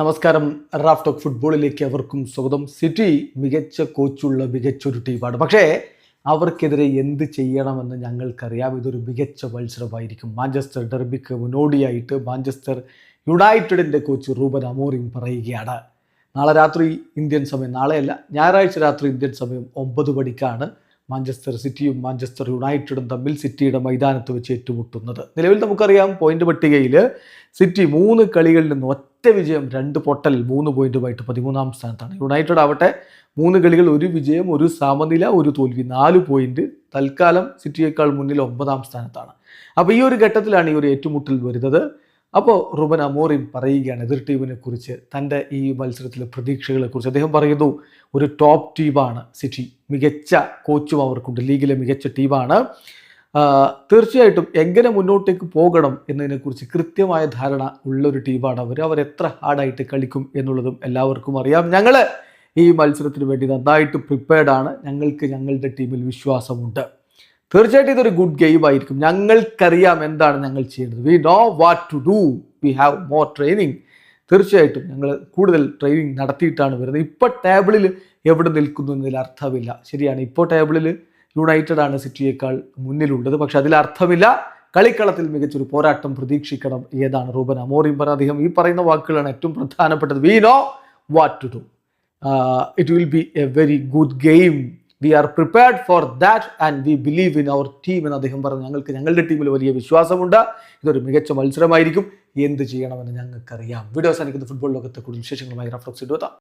നമസ്കാരം. Raf talk ഫുട്ബോളിലേക്ക് അവർക്കും സ്വാഗതം. സിറ്റി മികച്ച കോച്ചുള്ള മികച്ചൊരു ടീമാണ്. പക്ഷേ അവർക്കെതിരെ എന്ത് ചെയ്യണമെന്ന് ഞങ്ങൾക്കറിയാം. ഇതൊരു മികച്ച മത്സരമായിരിക്കും. മാഞ്ചസ്റ്റർ ഡെർബിക്ക് മുന്നോടിയായിട്ട് മാഞ്ചസ്റ്റർ യുണൈറ്റഡിന്റെ കോച്ച് റൂബൻ അമോറിങ് പറയുകയാണ്. നാളെ രാത്രി ഇന്ത്യൻ സമയം. നാളെയല്ല ഞായറാഴ്ച രാത്രി ഇന്ത്യൻ സമയം ഒമ്പത് മണിക്കാണ്. മാഞ്ചസ്റ്റർ സിറ്റിയും മാഞ്ചസ്റ്റർ യുണൈറ്റഡും തമ്മിൽ സിറ്റിയുടെ മൈതാനത്ത് വെച്ച് ഏറ്റുമുട്ടുന്നത്. നിലവിൽ നമുക്കറിയാം പോയിന്റ് പട്ടികയിൽ സിറ്റി മൂന്ന് കളികളിൽ നിന്ന് ഒറ്റ വിജയം രണ്ട് പൊട്ടൽ മൂന്ന് പോയിന്റുമായിട്ട് പതിമൂന്നാം സ്ഥാനത്താണ്. യുണൈറ്റഡ് ആവട്ടെ മൂന്ന് കളികൾ ഒരു വിജയം ഒരു സമനില ഒരു തോൽവി നാല് പോയിന്റ് തൽക്കാലം സിറ്റിയേക്കാൾ മുന്നിൽ ഒമ്പതാം സ്ഥാനത്താണ്. അപ്പോൾ ഈ ഒരു ഘട്ടത്തിലാണ് ഈ ഒരു ഏറ്റുമുട്ടൽ വരുന്നത്. അപ്പോൾ റുബൻ അമോറിം പറയുകയാണ് എതിർ ടീമിനെ കുറിച്ച്. തന്റെ ഈ മത്സരത്തിലെ പ്രതീക്ഷകളെ കുറിച്ച്. അദ്ദേഹം പറയുന്നു ഒരു ടോപ്പ് ടീമാണ് സിറ്റി. മികച്ച കോച്ചും അവർക്കുണ്ട്. ലീഗിലെ മികച്ച ടീമാണ് തീർച്ചയായിട്ടും എങ്ങനെ മുന്നോട്ടേക്ക് പോകണം എന്നതിനെക്കുറിച്ച് കൃത്യമായ ധാരണ ഉള്ളൊരു ടീമാണ് അവർ. അവർ എത്ര ഹാർഡായിട്ട് കളിക്കും എന്നുള്ളതും എല്ലാവർക്കും അറിയാം. ഞങ്ങൾ ഈ മത്സരത്തിന് വേണ്ടി നന്നായിട്ട് പ്രിപ്പയർഡാണ് ഞങ്ങൾക്ക് ഞങ്ങളുടെ ടീമിൽ വിശ്വാസമുണ്ട്. തീർച്ചയായിട്ടും ഇതൊരു ഗുഡ് ഗെയിം ആയിരിക്കും. ഞങ്ങൾക്കറിയാം എന്താണ് ഞങ്ങൾ ചെയ്യേണ്ടത്. We know what to do we have more training തീർച്ചയായിട്ടും ഞങ്ങൾ കൂടുതൽ ട്രെയിനിങ് നടത്തിയിട്ടാണ് വരുന്നത്. ഇപ്പോൾ ടേബിളിൽ എവിടെ നിൽക്കുന്നു എന്നതിൽ അർത്ഥമില്ല. ശരിയാണ്. ഇപ്പോൾ ടേബിളിൽ യുണൈറ്റഡ് ആണ് സിറ്റിയേക്കാൾ മുന്നിലുള്ളത്. പക്ഷെ അതിൽ അർത്ഥമില്ല. കളിക്കളത്തിൽ മികച്ചൊരു പോരാട്ടം പ്രതീക്ഷിക്കണം ഏതാണ് റൂബൻ അമോറിയും പറഞ്ഞ അദ്ദേഹം ഈ പറയുന്ന വാക്കുകളാണ് ഏറ്റവും പ്രധാനപ്പെട്ടത്. We know what to do it will be a very good game we are prepared for that and we believe in our team എന്ന് അദ്ദേഹം പറഞ്ഞു. ഞങ്ങൾക്ക് ഞങ്ങളുടെ ടീമിൽ വലിയ വിശ്വാസമുണ്ട്. ഇതൊരു മികച്ച മത്സരമായിരിക്കും. എന്ത് ചെയ്യണമെന്ന് ഞങ്ങൾക്കറിയാം. വീഡിയോ അവസാനിക്കുന്ന ഫുട്ബോൾ ലോകത്തെ കൂടുതൽ വിശേഷങ്ങളുമായി റഫ്ലക്സ് ഇടുക.